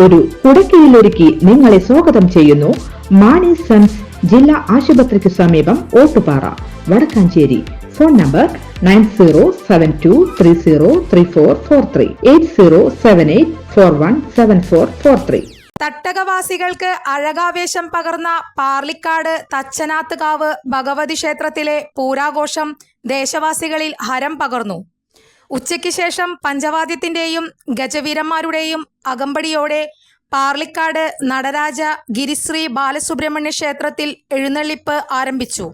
ഒരു കുടക്കീഴിലൊരുക്കി നിങ്ങളെ സ്വാഗതം ചെയ്യുന്നു. മാണി സൺസ് ജില്ലാ ആശുപത്രിക്ക് സമീപം Ottupara Vadakkanchery. Phone number nine zero seven two three zero three four four three eight zero seven eight four one seven four four three. തട്ടകവാസികൾക്ക് അഴകാവേശം പകർന്ന പാർലിക്കാട് തച്ചനാത്തുകാവ് ഭഗവതി ക്ഷേത്രത്തിലെ പൂരാഘോഷം ദേശവാസികളിൽ ഹരം പകർന്നു. ഉച്ചയ്ക്ക് ശേഷം പഞ്ചവാദ്യത്തിന്റെയും ഗജവീരന്മാരുടെയും അകമ്പടിയോടെ പാർലിക്കാട് നടരാജ ഗിരിശ്രീ ബാലസുബ്രഹ്മണ്യ ക്ഷേത്രത്തിൽ എഴുന്നള്ളിപ്പ് ആരംഭിച്ചു.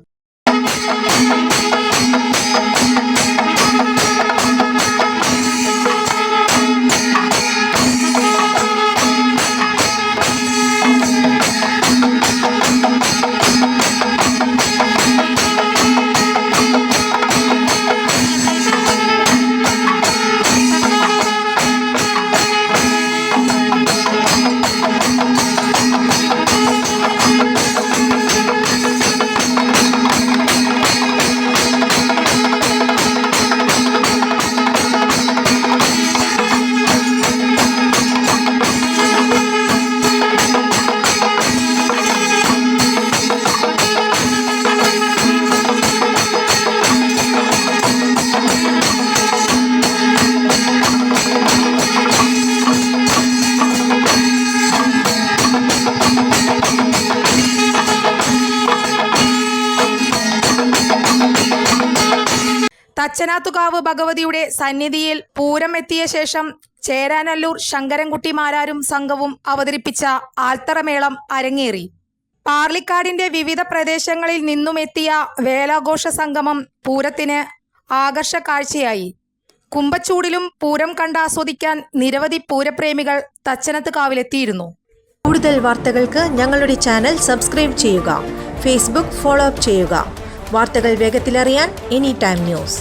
തച്ചനാത്തുകാവ് ഭഗവതിയുടെ സന്നിധിയിൽ പൂരം എത്തിയ ശേഷം ചേരാനല്ലൂർ ശങ്കരൻകുട്ടി മാരാരും സംഘവും അവതരിപ്പിച്ച ആൽത്തറമേളം അരങ്ങേറി. പാർലിക്കാടിന്റെ വിവിധ പ്രദേശങ്ങളിൽ നിന്നും എത്തിയ വേലാഘോഷ സംഗമം പൂരത്തിന് ആകർഷ കാഴ്ചയായി. കുമ്പച്ചൂടിലും പൂരം കണ്ടാസ്വദിക്കാൻ നിരവധി പൂരപ്രേമികൾ തച്ചനത്ത് കാവിലെത്തിയിരുന്നു കൂടുതൽ വാർത്തകൾക്ക് ഞങ്ങളുടെ ചാനൽ സബ്സ്ക്രൈബ് ചെയ്യുക ഫേസ്ബുക്ക് ഫോളോ അപ്പ് ചെയ്യുക. വാർത്തകൾ വേഗത്തിലറിയാൻ എനി ടൈം ന്യൂസ്.